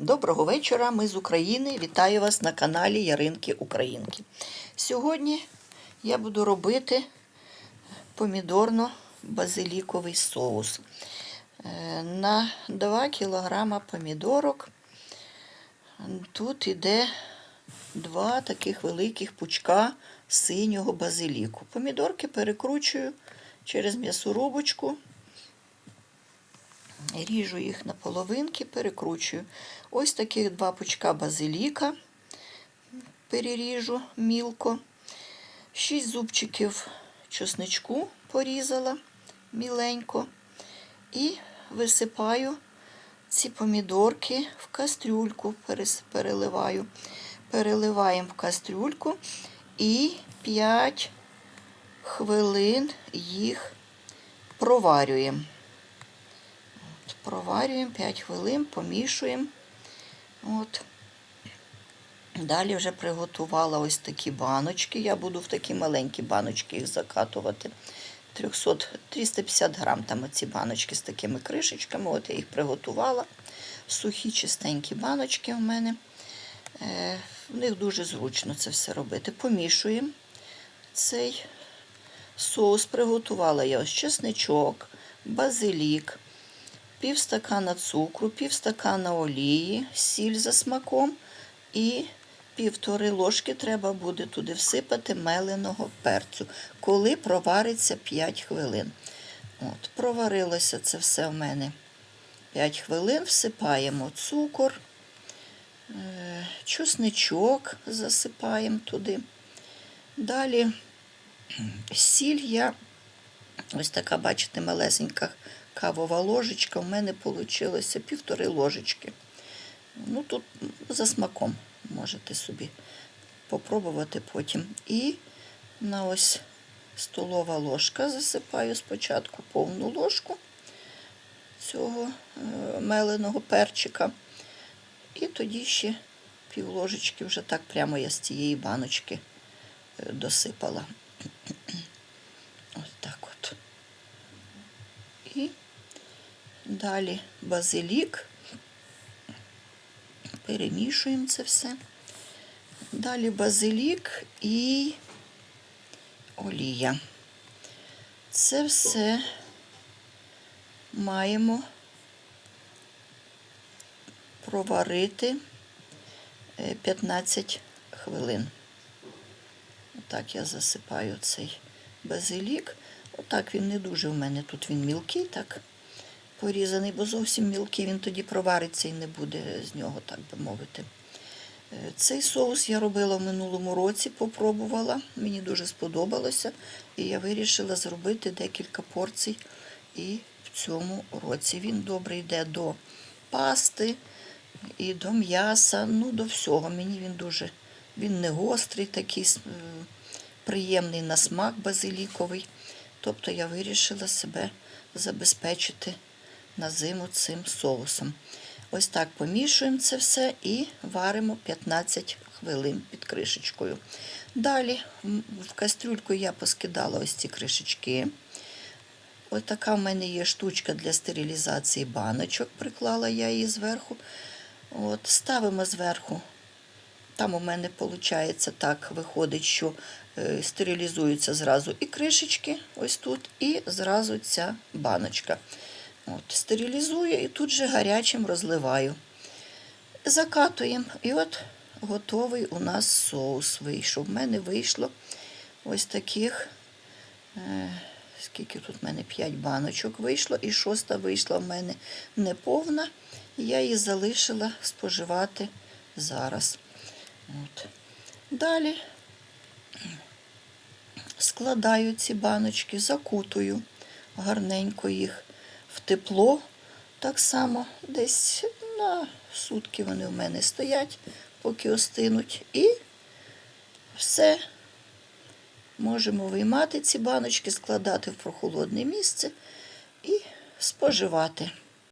Доброго вечора, ми з України. Вітаю вас на каналі Яринки Українки. Сьогодні я буду робити помідорно-базиліковий соус. Е, На 2 кг помідорок тут іде два таких великих пучка синього базиліку. Помідорки перекручую через м'ясорубочку. Ріжу їх на половинки, перекручую. Ось таких два пучка базиліка переріжу мілко. Шість зубчиків чесничку порізала міленько. І висипаю ці помідорки в кастрюльку, переливаю. Переливаємо в кастрюльку і 5 хвилин їх проварюємо. Проварюємо 5 хвилин, помішуємо. От. Далі вже приготувала ось такі баночки. Я буду в такі маленькі баночки їх закатувати. 300, 350 грам там оці баночки з такими кришечками. От я їх приготувала. Сухі, чистенькі баночки у мене. Е, в них дуже зручно це все робити. Помішуємо цей соус. Приготувала я ось чесничок, базилік, пів стакана цукру, пів стакана олії, сіль за смаком і півтори ложки треба буде туди всипати меленого перцю, коли провариться 5 хвилин. От, Проварилося це все в мене 5 хвилин, всипаємо цукор, е, чесничок засипаємо туди. Далі сіль я, ось така, бачите, малесенька кавова ложечка, у мене вийшло півтори ложечки. Ну, тут за смаком можете собі попробувати потім. І на ось столова ложка засипаю спочатку повну ложку цього е, меленого перчика. І тоді ще пів ложечки вже так прямо я з цієї баночки е, досипала. Ось так от. І далі базилік. Перемішуємо це все. Далі базилік і олія. Це все маємо проварити е, 15 хвилин. Отак я засипаю цей базилік. Отак він не дуже в мене тут він мілкий, так порізаний, бо зовсім мілкий, він тоді провариться і не буде з нього, так би мовити. Е, Цей соус я робила в минулому році, попробувала, мені дуже сподобалося, і я вирішила зробити декілька порцій і в цьому році. Він добре йде до пасти і до м'яса, ну до всього. Мені він дуже він не гострий, такий е, приємний на смак базиліковий. Тобто я вирішила себе забезпечити на зиму цим соусом. Ось так помішуємо це все і варимо 15 хвилин під кришечкою. Далі в кастрюльку я поскидала ось ці кришечки. Ось така в мене є штучка для стерилізації баночок, приклала я її зверху. От, ставимо зверху. Там у мене виходить так, виходить, що е, стерилізуються зразу і кришечки, ось тут, і зразу ця баночка. От, стерилізую і тут же гарячим розливаю. Закатуємо. І от готовий у нас соус вийшов. У мене вийшло ось таких, е, скільки тут в мене 5 баночок вийшло, і шоста вийшла в мене неповна. Я її залишила споживати зараз. От. Далі складаю ці баночки, закутую гарненько їх в тепло. Так само десь на сутки вони в мене стоять, поки остинуть. І все. Можемо виймати ці баночки, складати в прохолодне місце і споживати.